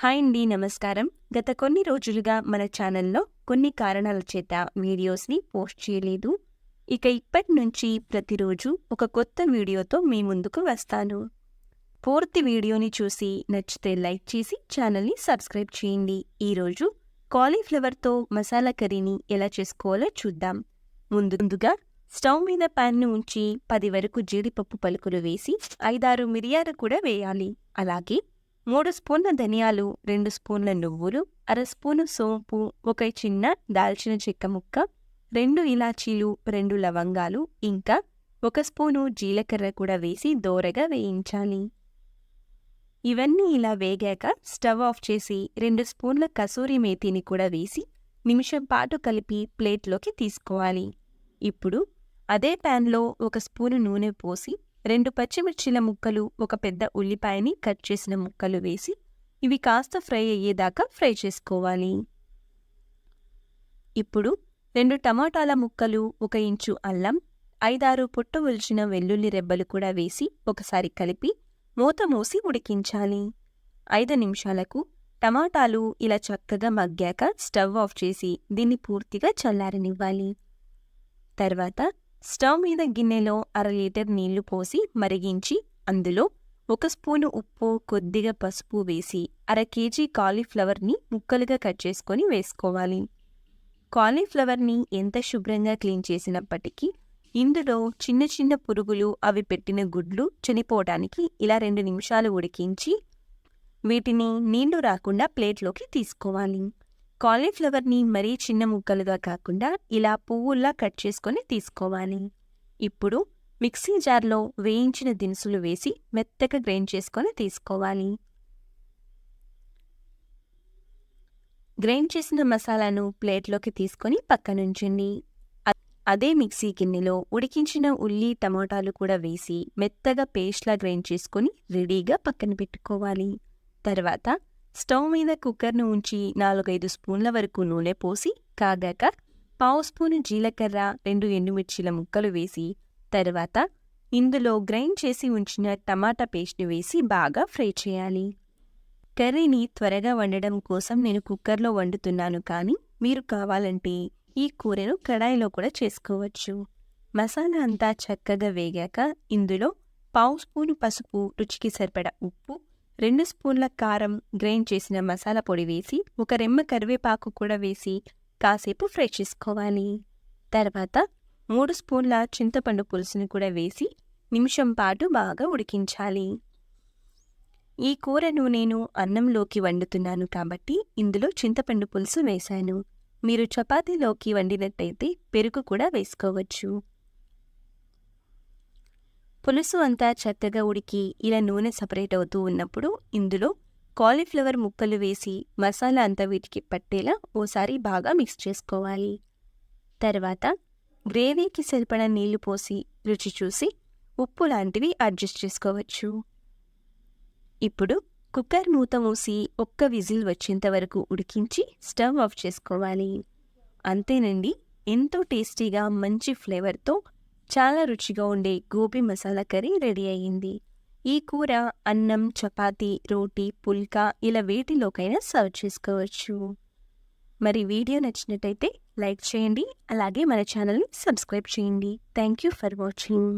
Hi అండి నమస్కారం. గత కొన్ని రోజులుగా మన ఛానల్లో కొన్ని కారణాల చేత వీడియోస్ని పోస్ట్ చేయలేదు. ఇక ఇప్పటి నుంచి ప్రతిరోజు ఒక కొత్త వీడియోతో మీ ముందుకు వస్తాను. పూర్తి వీడియోని చూసి నచ్చితే లైక్ చేసి ఛానల్ని సబ్స్క్రైబ్ చేయండి. ఈరోజు కాలీఫ్లవర్తో మసాలా కర్రీని ఎలా చేసుకోవాలో చూద్దాం. ముందు ముందుగా స్టవ్ మీద ప్యాన్ను ఉంచి పది వరకు జీడిపప్పు పలుకులు వేసి ఐదారు మిరియాలు కూడా వేయాలి. అలాగే మూడు స్పూన్ల ధనియాలు రెండు స్పూన్ల నువ్వులు అర స్పూను సోంపు ఒక చిన్న దాల్చిన చెక్క ముక్క రెండు ఇలాచీలు రెండు లవంగాలు ఇంకా ఒక స్పూను జీలకర్ర కూడా వేసి దోరగా వేయించాలి. ఇవన్నీ ఇలా వేగాక స్టవ్ ఆఫ్ చేసి రెండు స్పూన్ల కసూరి మేతిని కూడా వేసి నిమిషం పాటు కలిపి ప్లేట్లోకి తీసుకోవాలి. ఇప్పుడు అదే ప్యాన్లో ఒక స్పూను నూనె పోసి రెండు పచ్చిమిర్చిల ముక్కలు ఒక పెద్ద ఉల్లిపాయని కట్ చేసిన ముక్కలు వేసి ఇవి కాస్త ఫ్రై అయ్యేదాకా ఫ్రై చేసుకోవాలి. ఇప్పుడు రెండు టమాటాల ముక్కలు ఒక ఇంచు అల్లం ఐదారు పుట్ట ఉల్చిన వెల్లుల్లి రెబ్బలు కూడా వేసి ఒకసారి కలిపి మూత మూసి ఉడికించాలి. ఐదు నిమిషాలకు టమాటాలు ఇలా చక్కగా మగ్గాక స్టవ్ ఆఫ్ చేసి దీన్ని పూర్తిగా చల్లారనివ్వాలి. తర్వాత స్టవ్ మీద గిన్నెలో అర లీటర్ నీళ్ళు పోసి మరిగించి అందులో ఒక స్పూను ఉప్పు కొద్దిగా పసుపు వేసి అర కేజీ కాలీఫ్లవర్ని ముక్కలుగా కట్ చేసుకొని వేసుకోవాలి. కాలీఫ్లవర్ని ఎంత శుభ్రంగా క్లీన్ చేసినప్పటికీ ఇందులో చిన్న చిన్న పురుగులు అవి పెట్టిన గుడ్లు చనిపోవడానికి ఇలా రెండు నిమిషాలు ఉడికించి వీటిని నీళ్ళు రాకుండా ప్లేట్లోకి తీసుకోవాలి. కాలీఫ్లవర్ని మరీ చిన్న ముక్కలుగా కాకుండా ఇలా పువ్వుల్లా కట్ చేసుకొని తీసుకోవాలి. ఇప్పుడు మిక్సీ జార్లో వేయించిన దినుసులు వేసి మెత్తగా గ్రైండ్ చేసుకొని తీసుకోవాలి. గ్రైండ్ చేసిన మసాలాను ప్లేట్లోకి తీసుకొని పక్కనుంచండి. అదే మిక్సీ గిన్నెలో ఉడికించిన ఉల్లి టమాటాలు కూడా వేసి మెత్తగా పేస్ట్లా గ్రైండ్ చేసుకొని రెడీగా పక్కన పెట్టుకోవాలి. తర్వాత స్టవ్ మీద కుక్కర్ను ఉంచి నాలుగైదు స్పూన్ల వరకు నూనె పోసి కాగాక పావు స్పూను జీలకర్ర రెండు ఎండుమిర్చిల ముక్కలు వేసి తర్వాత ఇందులో గ్రైండ్ చేసి ఉంచిన టమాటా పేస్ట్ని వేసి బాగా ఫ్రై చేయాలి. కర్రీని త్వరగా వండడం కోసం నేను కుక్కర్లో వండుతున్నాను కానీ మీరు కావాలంటే ఈ కూరను కడాయిలో కూడా చేసుకోవచ్చు. మసాలా అంతా చక్కగా వేగాక ఇందులో పావు స్పూను పసుపు రుచికి సరిపడ ఉప్పు రెండు స్పూన్ల కారం గ్రైండ్ చేసిన మసాలా పొడి వేసి ఒక రెమ్మ కరివేపాకు కూడా వేసి కాసేపు ఫ్రై చేసుకోవాలి. తర్వాత మూడు స్పూన్ల చింతపండు పులుసుని కూడా వేసి నిమిషం పాటు బాగా ఉడికించాలి. ఈ కూరను నేను అన్నంలోకి వండుతున్నాను కాబట్టి ఇందులో చింతపండు పులుసు వేశాను. మీరు చపాతీలోకి వండినట్టయితే పెరుగు కూడా వేసుకోవచ్చు. పులుసు అంతా చక్కగా ఉడికి ఇలా నూనె సపరేట్ అవుతూ ఉన్నప్పుడు ఇందులో కాలీఫ్లవర్ ముక్కలు వేసి మసాలా అంతా వీటికి పట్టేలా ఓసారి బాగా మిక్స్ చేసుకోవాలి. తర్వాత గ్రేవీకి సరిపడా నీళ్ళు పోసి రుచి చూసి ఉప్పు లాంటివి అడ్జస్ట్ చేసుకోవచ్చు. ఇప్పుడు కుక్కర్ మూత మూసి ఒక్క విజిల్ వచ్చేంత వరకు ఉడికించి స్టవ్ ఆఫ్ చేసుకోవాలి. అంతేనండి ఎంతో టేస్టీగా మంచి ఫ్లేవర్తో చాలా రుచిగా ఉండే గోబీ మసాలా కర్రీ రెడీ అయ్యింది. ఈ కూర అన్నం చపాతీ రోటీ పుల్కా ఇలా వేటిలోకైనా సర్వ్ చేసుకోవచ్చు. మరి వీడియో నచ్చినట్టయితే లైక్ చేయండి అలాగే మన ఛానల్ని సబ్స్క్రైబ్ చేయండి. Thank you for watching.